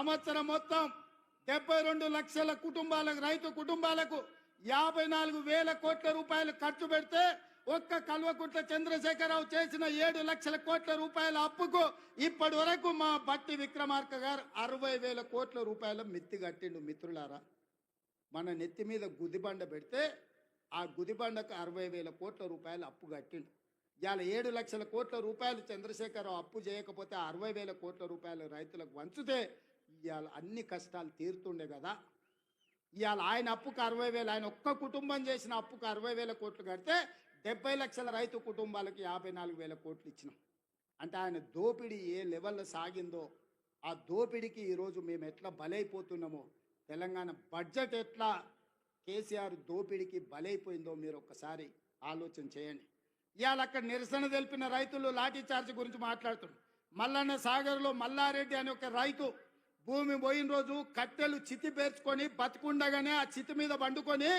సంవత్సరం మొత్తం డెబ్బై రెండు లక్షల కుటుంబాలకు రైతు కుటుంబాలకు యాభై నాలుగు వేల కోట్ల రూపాయలు ఖర్చు పెడితే ఒక్క కల్వకుంట్ల చంద్రశేఖరరావు చేసిన ఏడు లక్షల కోట్ల రూపాయల అప్పుకు ఇప్పటి వరకు మా బట్టి విక్రమార్క గారు అరవై వేల కోట్ల రూపాయల మిత్తి కట్టిండు మిత్రులారా. మన నెత్తి మీద గుదిబండ పెడితే ఆ గుదిబండకు అరవై వేల కోట్ల రూపాయలు అప్పు కట్టిండు. ఇవాళ ఏడు లక్షల కోట్ల రూపాయలు చంద్రశేఖరరావు అప్పు చేయకపోతే అరవై వేల కోట్ల రూపాయలు రైతులకు వంచితే ఇవాళ అన్ని కష్టాలు తీరుతుండే కదా. ఇవాళ ఆయన అప్పుకు అరవై వేలు ఆయన ఒక్క కుటుంబం చేసిన అప్పుకు అరవై వేల కోట్లు కడితే డెబ్బై లక్షల రైతు కుటుంబాలకు యాభై నాలుగు వేల కోట్లు ఇచ్చినాం. అంటే ఆయన దోపిడీ ఏ లెవెల్లో సాగిందో ఆ దోపిడీకి ఈరోజు మేము ఎట్లా బలైపోతున్నామో తెలంగాణ బడ్జెట్ ఎట్లా కేసీఆర్ దోపిడీకి బలైపోయిందో మీరు ఒక్కసారి ఆలోచన చేయండి. ఇవాళ అక్కడ నిరసన తెలిపిన రైతులు లాఠీ చార్జ్ గురించి మాట్లాడుతున్నారు. మల్లన్న సాగర్లో మల్లారెడ్డి అనే ఒక రైతు భూమి పోయిన రోజు కట్టెలు చితి పేర్చుకొని బతుకుండగానే ఆ చితి మీద పండుకొని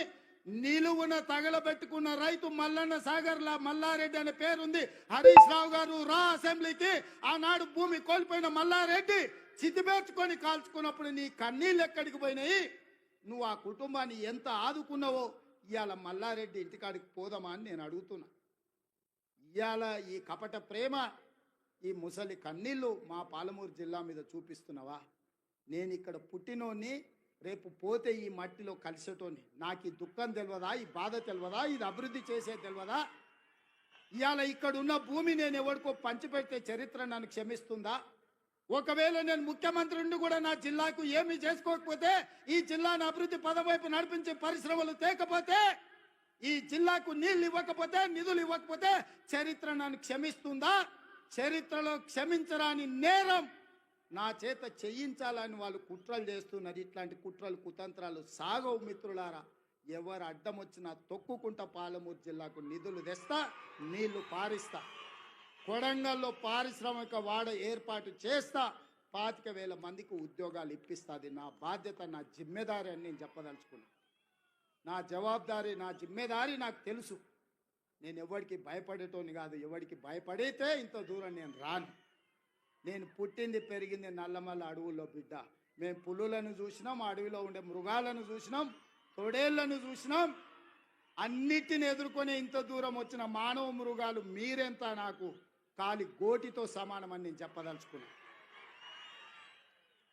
నిలువున తగలబెట్టుకున్న రైతు మల్లన్న సాగర్ లా మల్లారెడ్డి అనే పేరుంది. హరీష్ రావు గారు రా అసెంబ్లీకి ఆనాడు భూమి కోల్పోయిన మల్లారెడ్డి చితి పేర్చుకొని కాల్చుకున్నప్పుడు నీ కన్నీళ్ళు ఎక్కడికి పోయినాయి? నువ్వు ఆ కుటుంబాన్ని ఎంత ఆదుకున్నావో ఇవాళ మల్లారెడ్డి ఇంటికాడికి పోదామా అని నేను అడుగుతున్నా. ఇవాళ ఈ కపట ప్రేమ ఈ ముసలి కన్నీళ్ళు మా పాలమూరు జిల్లా మీద చూపిస్తున్నావా? నేను ఇక్కడ పుట్టినోని రేపు పోతే ఈ మట్టిలో కలిసేటోని నాకు ఈ దుఃఖం తెలియదా ఈ బాధ తెలియదా ఇది అభివృద్ధి చేసే తెలియదా ఇవాళ ఇక్కడ ఉన్న భూమి నేను ఎవరికో పంచిపెడితే చరిత్ర నన్ను క్షమిస్తుందా? ఒకవేళ నేను ముఖ్యమంత్రిని కూడా నా జిల్లాకు ఏమి చేసుకోకపోతే ఈ జిల్లాను అభివృద్ధి పదం వైపు నడిపించే పరిశ్రమలు తేకపోతే ఈ జిల్లాకు నీళ్ళు ఇవ్వకపోతే నిధులు ఇవ్వకపోతే చరిత్ర నన్ను క్షమిస్తుందా? చరిత్రలో క్షమించరాని నేరం నా చేత చేయించాలని వాళ్ళు కుట్రలు చేస్తున్నారు. ఇట్లాంటి కుట్రలు కుతంత్రాలు సాగవు మిత్రులారా. ఎవరు అడ్డం వచ్చినా తొక్కుకుంటా పాలమూరు జిల్లాకు నిధులు తెస్తా నీళ్ళు పారిస్తా. కొడంగల్లో పారిశ్రామిక వాడ ఏర్పాటు చేస్తా పాతిక వేల మందికి ఉద్యోగాలు ఇప్పిస్తుంది. నా బాధ్యత నా జిమ్మెదారి అని నేను చెప్పదలుచుకున్నా. నా జవాబారి నా జిమ్మెదారి నాకు తెలుసు. నేను ఎవరికి భయపడేటోని కాదు ఎవరికి భయపడితే ఇంత దూరం నేను రాను. నేను పుట్టింది పెరిగింది నల్లమల్ల అడవుల్లో బిడ్డ. మేము పులులను చూసినాం అడవిలో ఉండే మృగాలను చూసినాం తొడేళ్ళను చూసినాం. అన్నిటిని ఎదుర్కొని ఇంత దూరం వచ్చిన మానవ మృగాలు మీరెంత నాకు? కాలి గోటితో సమానమని నేను చెప్పదలుచుకున్నాను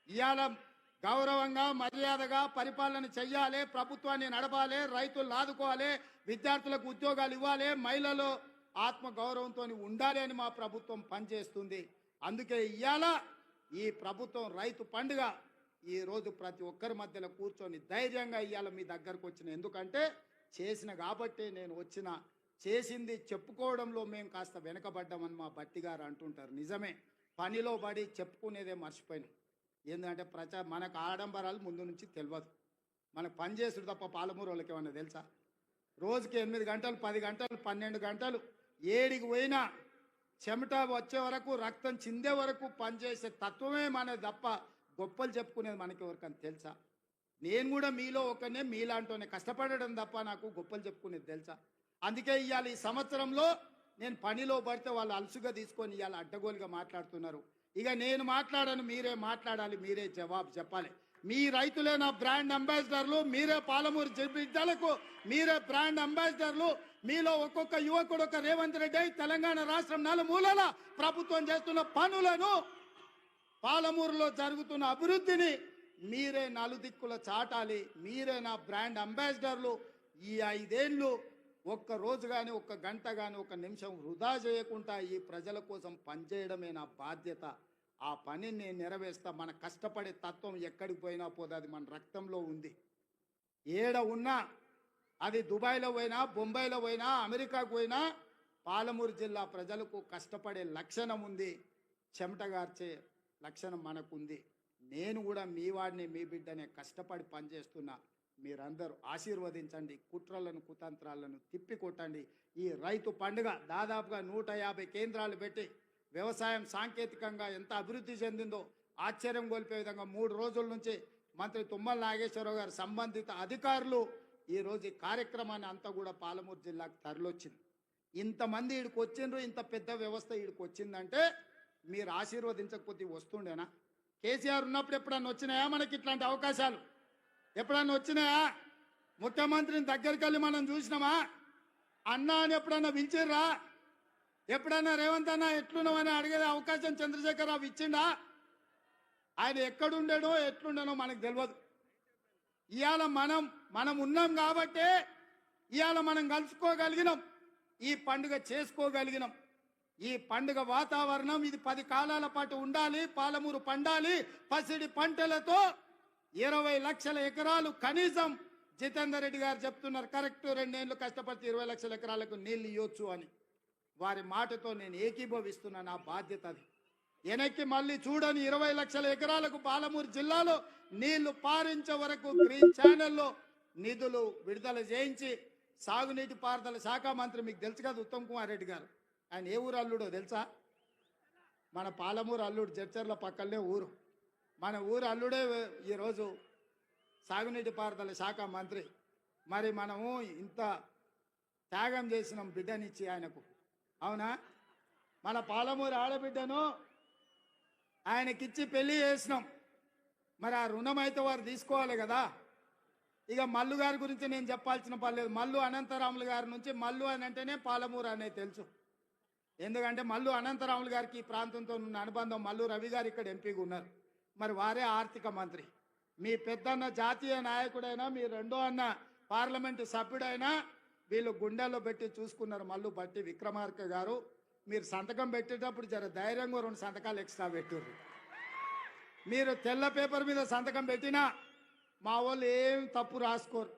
ఇవాళ గౌరవంగా మర్యాదగా పరిపాలన చెయ్యాలి ప్రభుత్వాన్ని నడపాలి రైతులు ఆదుకోవాలి విద్యార్థులకు ఉద్యోగాలు ఇవ్వాలి మహిళలు ఆత్మ గౌరవంతో ఉండాలి అని మా ప్రభుత్వం పనిచేస్తుంది. అందుకే ఇవాళ ఈ ప్రభుత్వం రైతు పండుగ ఈ రోజు ప్రతి ఒక్కరి మధ్యలో కూర్చొని ధైర్యంగా ఇవాళ మీ దగ్గరకు వచ్చిన. ఎందుకంటే చేసిన కాబట్టి నేను వచ్చిన. చేసింది చెప్పుకోవడంలో మేము కాస్త వెనకబడ్డామని మా బట్టి గారు అంటుంటారు. నిజమే. పనిలో పడి చెప్పుకునేదే మర్చిపోయినాం. ఏంటంటే ప్రచార మనకు ఆడంబరాలు ముందు నుంచి తెలియదు మనకు పని చేసుడు తప్ప పాలమూరు వాళ్ళకి ఏమన్నా తెలుసా? రోజుకి ఎనిమిది గంటలు పది గంటలు పన్నెండు గంటలు ఏడికి పోయినా చెమట వచ్చే వరకు రక్తం చిందే వరకు పనిచేసే తత్వమే మనది తప్ప గొప్పలు చెప్పుకునేది మనకి ఎవరికని తెలుసా? నేను కూడా మీలో ఒకనే మీలాంటోనే కష్టపడడం తప్ప నాకు గొప్పలు చెప్పుకునేది తెలుసా? అందుకే ఇవాళ ఈ సంవత్సరంలో నేను పనిలో పడితే వాళ్ళు అలసుగా తీసుకొని ఇవాళ అడ్డగోలుగా మాట్లాడుతున్నారు. ఇక నేను మాట్లాడను మీరే మాట్లాడాలి మీరే జవాబు చెప్పాలి. మీ రైతులే నా బ్రాండ్ అంబాసిడర్లు మీరే పాలమూరు జి- బిడ్డలకు మీరే బ్రాండ్ అంబాసిడర్లు మీలో ఒక్కొక్క యువకుడు ఒక రేవంత్ రెడ్డి తెలంగాణ రాష్ట్రం నలుమూలల ప్రభుత్వం చేస్తున్న పనులను పాలమూరులో జరుగుతున్న అభివృద్ధిని మీరే నలుదిక్కుల చాటాలి మీరే నా బ్రాండ్ అంబాసిడర్లు. ఈ ఐదేళ్ళు ఒక్క రోజు కానీ ఒక్క గంట కానీ ఒక నిమిషం వృధా చేయకుండా ఈ ప్రజల కోసం పనిచేయడమే నా బాధ్యత. ఆ పనిని నేను నెరవేర్స్తా. మన కష్టపడే తత్వం ఎక్కడికి పోయినా పోదు అది మన రక్తంలో ఉంది. ఏడ ఉన్నా అది దుబాయ్లో పోయినా బొంబాయిలో పోయినా అమెరికాకు పోయినా పాలమూరు జిల్లా ప్రజలకు కష్టపడే లక్షణం ఉంది. చెమటగార్చే లక్షణం మనకుంది. నేను కూడా మీ వాడిని మీ బిడ్డనే కష్టపడి పనిచేస్తున్నా మీరందరూ ఆశీర్వదించండి. కుట్రలను కుతంత్రాలను తిప్పి కొట్టండి ఈ రైతు పండుగ దాదాపుగా నూట యాభై కేంద్రాలు పెట్టి వ్యవసాయం సాంకేతికంగా ఎంత అభివృద్ధి చెందిందో ఆశ్చర్యం కోల్పే విధంగా మూడు రోజుల నుంచి మంత్రి తుమ్మల నాగేశ్వరరావు గారు సంబంధిత అధికారులు ఈరోజు ఈ కార్యక్రమాన్ని అంతా కూడా పాలమూరు జిల్లాకు తరలొచ్చింది. ఇంతమంది వీడికి వచ్చిండ్రు ఇంత పెద్ద వ్యవస్థ ఈడికి వచ్చిందంటే మీరు ఆశీర్వదించకపోతే వస్తుండేనా? కేసీఆర్ ఉన్నప్పుడు ఎప్పుడన్నా వచ్చినాయా మనకి ఇట్లాంటి అవకాశాలు? ఎప్పుడన్నా వచ్చినాయా? ముఖ్యమంత్రిని దగ్గరికి వెళ్ళి మనం చూసినామా? అన్నా అని ఎప్పుడన్నా పిలిచిర్రా ఎప్పుడన్నా రేవంత్ అన్న ఎట్లున్నామని అడిగే అవకాశం చంద్రశేఖర్ రావు ఇచ్చిండా? ఆయన ఎక్కడుండేడో ఎట్లుండేనో మనకు తెలియదు. ఇవాళ మనం మనం ఉన్నాం కాబట్టే ఇవాళ మనం కలుసుకోగలిగినాం. ఈ పండుగ చేసుకోగలిగినాం. ఈ పండుగ వాతావరణం ఇది పది కాలాల పాటు ఉండాలి పాలమూరు పండాలి పసిడి పంటలతో ఇరవై లక్షల ఎకరాలు కనీసం జితేందర్ రెడ్డి గారు చెప్తున్నారు. కరెక్ట్ రెండేళ్ళు కష్టపడితే ఇరవై లక్షల ఎకరాలకు నీళ్ళు ఇవ్వచ్చు అని. వారి మాటతో నేను ఏకీభవిస్తున్నా నా బాధ్యత అది. వెనక్కి మళ్ళీ చూడని ఇరవై లక్షల ఎకరాలకు పాలమూరు జిల్లాలో నీళ్ళు పారించే వరకు గ్రీన్ ఛానల్లో నిధులు విడుదల చేయించి సాగునీటి పారుదల శాఖ మంత్రి మీకు తెలుసు కదా ఉత్తమ్ కుమార్ రెడ్డి గారు. ఆయన ఏ ఊరు అల్లుడో తెలుసా? మన పాలమూరు అల్లుడు జడ్చర్ల పక్కనే ఊరు. మన ఊరు అల్లుడే ఈరోజు సాగునీటి పారుదల శాఖ మంత్రి. మరి మనము ఇంత త్యాగం చేసినాం బిడ్డనిచ్చి ఆయనకు. అవునా? మన పాలమూరు ఆడబిడ్డను ఆయనకిచ్చి పెళ్ళి చేసినాం. మరి ఆ రుణం అయితే వారు తీసుకోవాలి కదా? ఇక మల్లు గారి గురించి నేను చెప్పాల్సిన పర్లేదు మల్లు అనంతరాములు గారి నుంచి మల్లు అని అంటేనే పాలమూరు అనేది తెలుసు. ఎందుకంటే మల్లు అనంతరాములు గారికి ఈ ప్రాంతంతో ఉన్న అనుబంధం మల్లు రవి గారు ఇక్కడ ఎంపీగా ఉన్నారు. మరి వారే ఆర్థిక మంత్రి. మీ పెద్దన్న జాతీయ నాయకుడైనా మీ రెండో అన్న పార్లమెంటు సభ్యుడైనా వీళ్ళు గుండెల్లో పెట్టి చూసుకున్నారు మల్లు బట్టి విక్రమార్క గారు. మీరు సంతకం పెట్టేటప్పుడు జర ధైర్యంగా రెండు సంతకాలు ఎక్స్ట్రా పెట్టారు మీరు తెల్ల పేపర్ మీద సంతకం పెట్టినా మా వాళ్ళు ఏం తప్పు రాసుకోరు.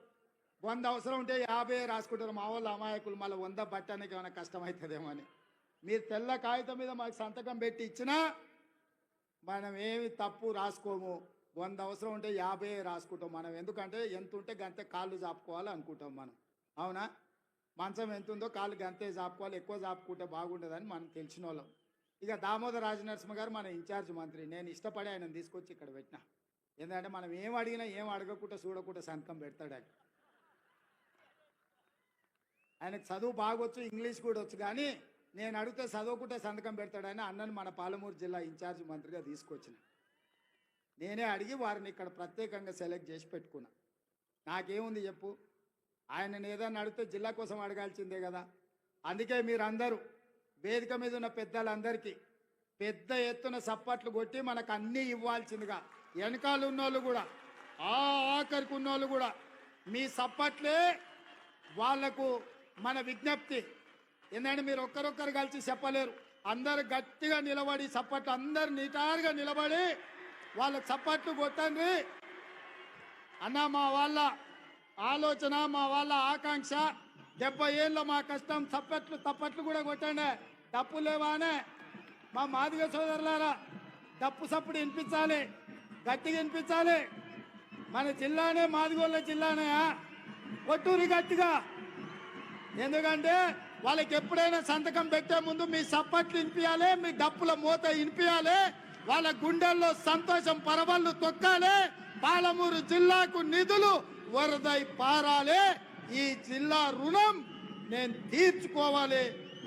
వంద అవసరం ఉంటే యాభై రాసుకుంటారు. మా వాళ్ళు అమాయకులు. మళ్ళీ వంద పట్టడానికి ఏమైనా కష్టమవుతుందేమో అని. మీరు తెల్ల కాగితం మీద మాకు సంతకం పెట్టి ఇచ్చినా మనం ఏమి తప్పు రాసుకోము. వంద అవసరం ఉంటే యాభై రాసుకుంటాం మనం. ఎందుకంటే ఎంత ఉంటే గంతే కాళ్ళు చాపుకోవాలి అనుకుంటాం మనం. అవునా? మంచం ఎంత ఉందో కాళ్ళు గంతే చాపుకోవాలి ఎక్కువ చాపుకుంటే బాగుండదని మనం తెలిసిన వాళ్ళం ఇక దామోదర రాజనరసింహ గారు మన ఇన్ఛార్జ్ మంత్రి. నేను ఇష్టపడి ఆయన తీసుకొచ్చి ఇక్కడ పెట్టిన. ఎందుకంటే మనం ఏం అడిగినా ఏం అడగకుండా చూడకుండా సంతకం పెడతాడు ఆయన. ఆయనకు చదువు బాగొచ్చు ఇంగ్లీష్ కూడా వచ్చు కానీ నేను అడిగితే చదువుకుంటే సంతకం పెడతాడని అన్నను మన పాలమూరు జిల్లా ఇన్ఛార్జ్ మంత్రిగా తీసుకొచ్చిన. నేనే అడిగి వారిని ఇక్కడ ప్రత్యేకంగా సెలెక్ట్ చేసి పెట్టుకున్నా. నాకేముంది చెప్పు? ఆయన ఏదైనా అడిగితే జిల్లా కోసం అడగాల్సిందే కదా. అందుకే మీరందరూ వేదిక మీద ఉన్న పెద్దలందరికీ పెద్ద ఎత్తున సప్పట్లు కొట్టి మనకు అన్నీ ఇవ్వాల్సిందిగా వెనకాల ఉన్నోళ్ళు కూడా ఆ ఆఖరికి ఉన్నోళ్ళు కూడా మీ సప్పట్లే వాళ్ళకు మన విజ్ఞప్తి. ఏంటంటే మీరు ఒక్కరొక్కరు కలిసి చెప్పలేరు. అందరు గట్టిగా నిలబడి సప్పట్లు అందరు నిటారుగా నిలబడి వాళ్ళకి సప్పట్లు కొట్టండి. అన్న మా వాళ్ళ ఆలోచన మా వాళ్ళ ఆకాంక్ష డెబ్బై ఏళ్ళ మా కష్టం చప్పట్లు తప్పట్లు కూడా కొట్టండి. తప్పు లేవానే మా మాదిగ సోదరులారా డప్పు సప్పుడు వినిపించాలి. గట్టిగా వినిపించాలి. మన జిల్లానే మాదిగోళ్ళ జిల్లానే కొట్టూరి గట్టిగా. ఎందుకంటే వాళ్ళకి ఎప్పుడైనా సంతకం పెట్టే ముందు మీ సప్పట్లు వినిపించాలి మీ డప్పుల మూత వినిపించాలి వాళ్ళ గుండెల్లో సంతోషం పరవళ్ళు తొక్కాలి పాలమూరు జిల్లాకు నిధులు వరదై పారాలి. ఈ జిల్లా రుణం నేను తీర్చుకోవాలి.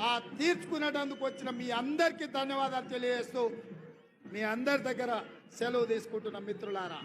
ఆ తీర్చుకునేటందుకు వచ్చిన మీ అందరికీ ధన్యవాదాలు తెలియజేస్తూ మీ అందరి దగ్గర సెలవు తీసుకుంటున్న మిత్రులారా.